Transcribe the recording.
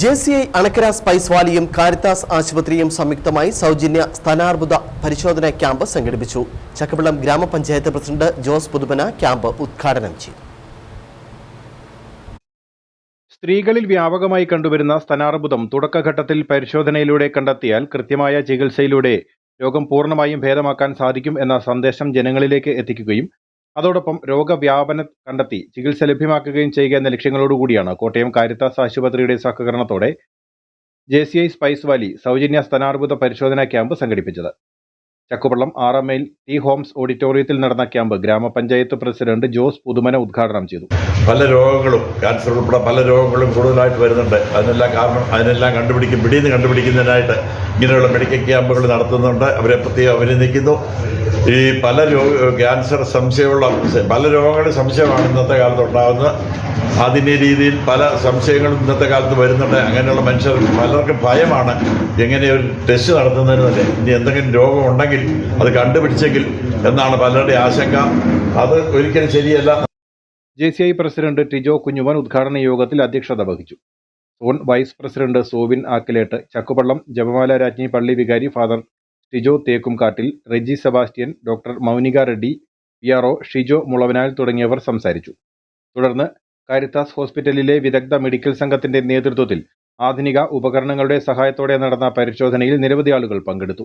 J C I Anakkara spice വാലിയും Caritas ആശുപത്രിയും സംയുക്തമായി സൗജന്യ സ്ഥാനാർബുദ പരിശോധന ക്യാമ്പ് സംഘടിപ്പിച്ചു. ചക്കവെള്ളം ഗ്രാമപഞ്ചായത്ത് പ്രസിഡന്റ് ജോസ് പുതുമന ക്യാമ്പ് ഉദ്ഘാടനം ചെയ്തു. സ്ത്രീകളിൽ വ്യാപകമായി കണ്ടുവരുന്ന സ്തനാർബുദം തുടക്കഘട്ടത്തിൽ പരിശോധനയിലൂടെ കണ്ടെത്തിയാൽ കൃത്യമായ ചികിത്സയിലൂടെ രോഗം പൂർണമായും ഭേദമാക്കാൻ സാധിക്കും എന്ന സന്ദേശം ജനങ്ങളിലേക്ക് എത്തിക്കുകയും അതോടൊപ്പം രോഗവ്യാപനം കണ്ടെത്തി ചികിത്സ ലഭ്യമാക്കുകയും ചെയ്യുക എന്ന ലക്ഷ്യങ്ങളോടുകൂടിയാണ് കോട്ടയം കാരിത്താസ് ആശുപത്രിയുടെ സഹകരണത്തോടെ J C I spice valley സൗജന്യ സ്തനാർബുദ പരിശോധനാ ക്യാമ്പ് സംഘടിപ്പിച്ചത്. ചക്കുപള്ളം ആറമ്മയിൽ ടി ഹോംസ് ഓഡിറ്റോറിയത്തിൽ നടന്ന ക്യാമ്പ് ഗ്രാമപഞ്ചായത്ത് പ്രസിഡന്റ് ജോസ് പുതുമന ഉദ്ഘാടനം ചെയ്തു. പല രോഗങ്ങളും ക്യാൻസർ ഉൾപ്പെടെ പല രോഗങ്ങളും കൂടുതലായിട്ട് വരുന്നുണ്ട്. അതിനെല്ലാം കാരണം അതിനെല്ലാം കണ്ടുപിടിക്കും പിടിയിൽ നിന്ന് കണ്ടുപിടിക്കുന്നതിനായിട്ട് ഇങ്ങനെയുള്ള മെഡിക്കൽ ക്യാമ്പുകൾ നടത്തുന്നുണ്ട്. അവരെ പ്രത്യേകം അഭിനന്ദിക്കുന്നു. ഈ പല രോഗ ക്യാൻസർ സംശയമുള്ള പല രോഗങ്ങളും സംശയമാണ് ഇന്നത്തെ കാലത്ത് ഉണ്ടാകുന്നത്. അതിന്റെ രീതിയിൽ പല സംശയങ്ങളും ഇന്നത്തെ കാലത്ത് വരുന്നുണ്ട്. അങ്ങനെയുള്ള മനുഷ്യർ പലർക്കും ഭയമാണ് എങ്ങനെ ഒരു ടെസ്റ്റ് നടത്തുന്നതിന് തന്നെ ഇനി എന്തെങ്കിലും രോഗം ഉണ്ടെങ്കിൽ അത് കണ്ടുപിടിച്ചെങ്കിൽ എന്നാണ് പലരുടെ ആശങ്ക. അത് ഒരിക്കലും ശരിയല്ല. J C I president Tijo Kunjuman ഉദ്ഘാടന യോഗത്തിൽ അധ്യക്ഷത വഹിച്ചു. Zone vice president Sovin Akkilett Chakkupallam Japamala Rajni പള്ളി വികാരി father Tijo Thekkumkattil Reji Sebastian doctor Mounika Reddy P R O Shijo Mulavanal തുടങ്ങിയവർ സംസാരിച്ചു. തുടർന്ന് കാരിത്താസ് ഹോസ്പിറ്റലിലെ വിദഗ്ധ മെഡിക്കൽ സംഘത്തിന്റെ നേതൃത്വത്തിൽ ആധുനിക ഉപകരണങ്ങളുടെ സഹായത്തോടെ നടന്ന പരിശോധനയിൽ നിരവധി ആളുകൾ പങ്കെടുത്തു.